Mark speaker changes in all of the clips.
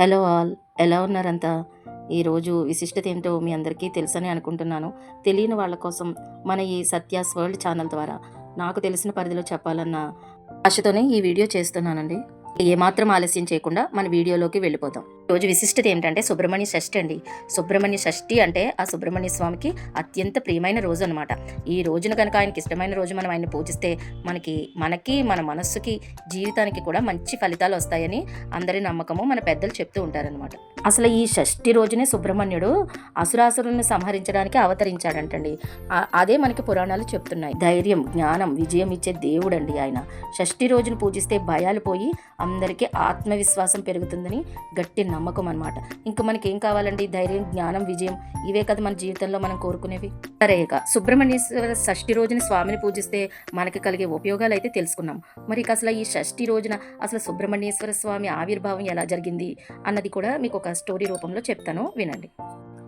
Speaker 1: Hello all ఎలా ఉన్నారంతా? ఈరోజు విశిష్టత ఏంటో మీ అందరికీ తెలుసని అనుకుంటున్నాను. తెలియని వాళ్ళ కోసం మన ఈ సత్యాస్ వరల్డ్ ఛానల్ ద్వారా నాకు తెలిసిన పరిధిలో చెప్పాలన్న ఆశతోనే ఈ వీడియో చేస్తున్నానండి. ఏమాత్రం ఆలస్యం చేయకుండా మన వీడియోలోకి వెళ్ళిపోతాం రోజు విశిష్టత ఏంటంటే సుబ్రహ్మణ్య షష్ఠి అండి. సుబ్రహ్మణ్య షష్ఠి అంటే ఆ సుబ్రహ్మణ్య స్వామికి అత్యంత ప్రియమైన రోజు అనమాట ఈ రోజున కనుక ఆయనకి ఇష్టమైన రోజు మనం ఆయన పూజిస్తే మనకి మనకి మన మనస్సుకి జీవితానికి కూడా మంచి ఫలితాలు వస్తాయని అందరి నమ్మకము మన పెద్దలు చెప్తూ ఉంటారనమాట అసలు ఈ షష్ఠి రోజునే సుబ్రహ్మణ్యుడు అసురాసురుని సంహరించడానికి అవతరించాడంటండి. అదే మనకి పురాణాలు చెప్తున్నాయి. ధైర్యం జ్ఞానం విజయం ఇచ్చే దేవుడండి ఆయన. షష్ఠి రోజును పూజిస్తే భయాలు పోయి అందరికీ ఆత్మవిశ్వాసం పెరుగుతుందని గట్టి నమ్మకం అనమాట ఇంకా మనకి ఏం కావాలండి? ధైర్యం జ్ఞానం విజయం. ఇవే కదా మన జీవితంలో మనం కోరుకునేవి. సరే ఇక సుబ్రహ్మణ్యేశ్వర షష్ఠి రోజున స్వామిని పూజిస్తే మనకి కలిగే ఉపయోగాలు అయితే తెలుసుకున్నాం. మరి ఇక అసలు ఈ షష్ఠి రోజున అసలు సుబ్రహ్మణ్యేశ్వర స్వామి ఆవిర్భావం ఎలా జరిగింది? అన్నది కూడా మీకు ఒక స్టోరీ రూపంలో చెప్తాను. వినండి.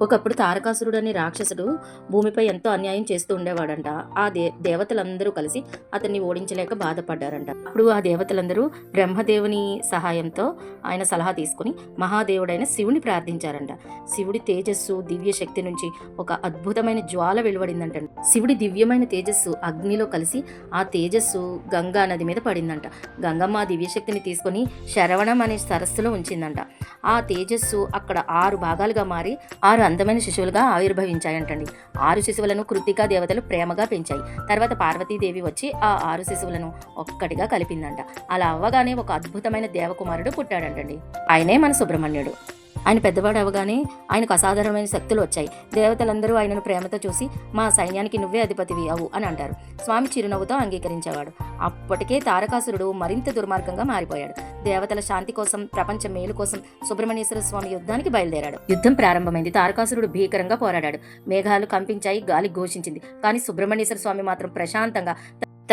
Speaker 1: ఒకప్పుడు తారకాసురుడు అనే రాక్షసుడు భూమిపై ఎంతో అన్యాయం చేస్తూ ఉండేవాడంట. ఆ దే దేవతలందరూ కలిసి అతన్ని ఓడించలేక బాధపడ్డారంట. అప్పుడు ఆ దేవతలందరూ బ్రహ్మదేవుని సహాయంతో ఆయన సలహా తీసుకుని మహాదేవుడైన శివుని ప్రార్థించారంట. శివుడి తేజస్సు దివ్య శక్తి నుంచి ఒక అద్భుతమైన జ్వాల వెలువడిందంట. శివుడి దివ్యమైన తేజస్సు అగ్నిలో కలిసి ఆ తేజస్సు గంగా నది మీద పడిందంట. గంగమ్మ ఆ దివ్యశక్తిని తీసుకొని శరవణం అనే సరస్సులో ఉంచిందంట. ఆ తేజస్సు అక్కడ ఆరు భాగాలుగా మారి ఆరు అందమైన శిశువులుగా ఆవిర్భవించాయంటండి. ఆరు శిశువులను కృతికా దేవతలు ప్రేమగా పెంచాయి. తర్వాత పార్వతీదేవి వచ్చి ఆ ఆరు శిశువులను ఒక్కటిగా కలిపిందంట. అలా అవ్వగానే ఒక అద్భుతమైన దేవకుమారుడు పుట్టాడంటండి. ఆయనే మన సుబ్రహ్మణ్యుడు. ఆయన పెద్దవాడు అవగానే ఆయనకు అసాధారణమైన శక్తులు వచ్చాయి. దేవతలందరూ ఆయనను ప్రేమతో చూసి మా సైన్యానికి నువ్వే అధిపతివి అవు అని అంటారు. స్వామి చిరునవ్వుతో అంగీకరించేవాడు. అప్పటికే తారకాసురుడు మరింత దుర్మార్గంగా మారిపోయాడు. దేవతల శాంతి కోసం ప్రపంచ మేలు కోసం సుబ్రహ్మణ్యేశ్వర స్వామి యుద్ధానికి బయలుదేరాడు. యుద్ధం ప్రారంభమైంది. తారకాసురుడు భీకరంగా పోరాడాడు. మేఘాలు కంపించాయి గాలి ఘోషించింది. కానీ సుబ్రహ్మణ్యేశ్వర స్వామి మాత్రం ప్రశాంతంగా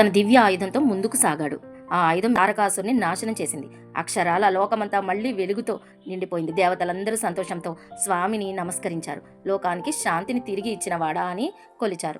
Speaker 1: తన దివ్య ఆయుధంతో ముందుకు సాగాడు. ఆ ఆయుధం తారకాసుని నాశనం చేసింది. అక్షరాల లోకమంతా మళ్ళీ వెలుగుతో నిండిపోయింది. దేవతలందరూ సంతోషంతో స్వామిని నమస్కరించారు. లోకానికి శాంతిని తిరిగి ఇచ్చినవాడా అని కొలిచారు.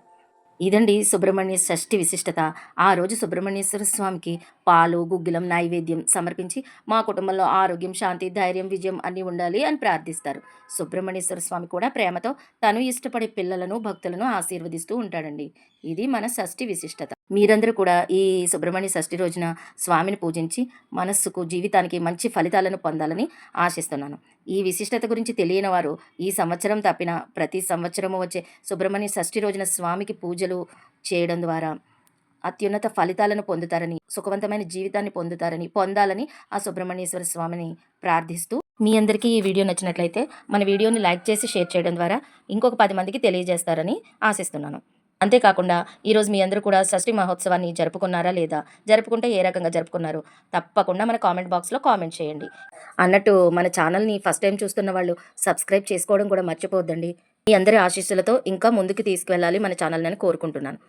Speaker 1: ఇదండి సుబ్రహ్మణ్య షష్ఠి విశిష్టత. ఆ రోజు సుబ్రహ్మణ్యేశ్వర స్వామికి పాలు గుగ్గిలం నైవేద్యం సమర్పించి మా కుటుంబంలో ఆరోగ్యం శాంతి ధైర్యం విజయం అన్నీ ఉండాలి అని ప్రార్థిస్తారు. సుబ్రహ్మణ్యేశ్వర స్వామి కూడా ప్రేమతో తను ఇష్టపడే పిల్లలను భక్తులను ఆశీర్వదిస్తూ ఉంటాడండి. ఇది మన షష్ఠి విశిష్టత. మీరందరూ కూడా ఈ సుబ్రహ్మణ్య షష్ఠి రోజున స్వామిని పూజించి మనస్సుకు జీవితానికి మంచి ఫలితాలను పొందాలని ఆశిస్తున్నాను. ఈ విశిష్టత గురించి తెలియని వారు ఈ సంవత్సరం తప్పిన ప్రతి సంవత్సరము వచ్చే సుబ్రహ్మణ్య షష్ఠి రోజున స్వామికి పూజలు చేయడం ద్వారా అత్యున్నత ఫలితాలను పొందుతారని సుఖవంతమైన జీవితాన్ని పొందుతారని పొందాలని ఆ సుబ్రహ్మణ్యేశ్వర స్వామిని ప్రార్థిస్తూ మీ అందరికీ ఈ వీడియో నచ్చినట్లయితే మన వీడియోని లైక్ చేసి షేర్ చేయడం ద్వారా ఇంకొక పది మందికి తెలియజేస్తారని ఆశిస్తున్నాను. అంతేకాకుండా ఈరోజు మీ అందరూ కూడా షష్ఠి మహోత్సవాన్ని జరుపుకున్నారా లేదా? జరుపుకుంటే ఏ రకంగా జరుపుకున్నారు? తప్పకుండా మన కామెంట్ బాక్స్లో కామెంట్ చేయండి. అన్నట్టు మన ఛానల్ని ఫస్ట్ టైం చూస్తున్న వాళ్ళు సబ్స్క్రైబ్ చేసుకోవడం కూడా మర్చిపోవద్దండి. మీ అందరి ఆశీస్సులతో ఇంకా ముందుకు తీసుకువెళ్ళాలి మన ఛానల్ని కోరుకుంటున్నాను.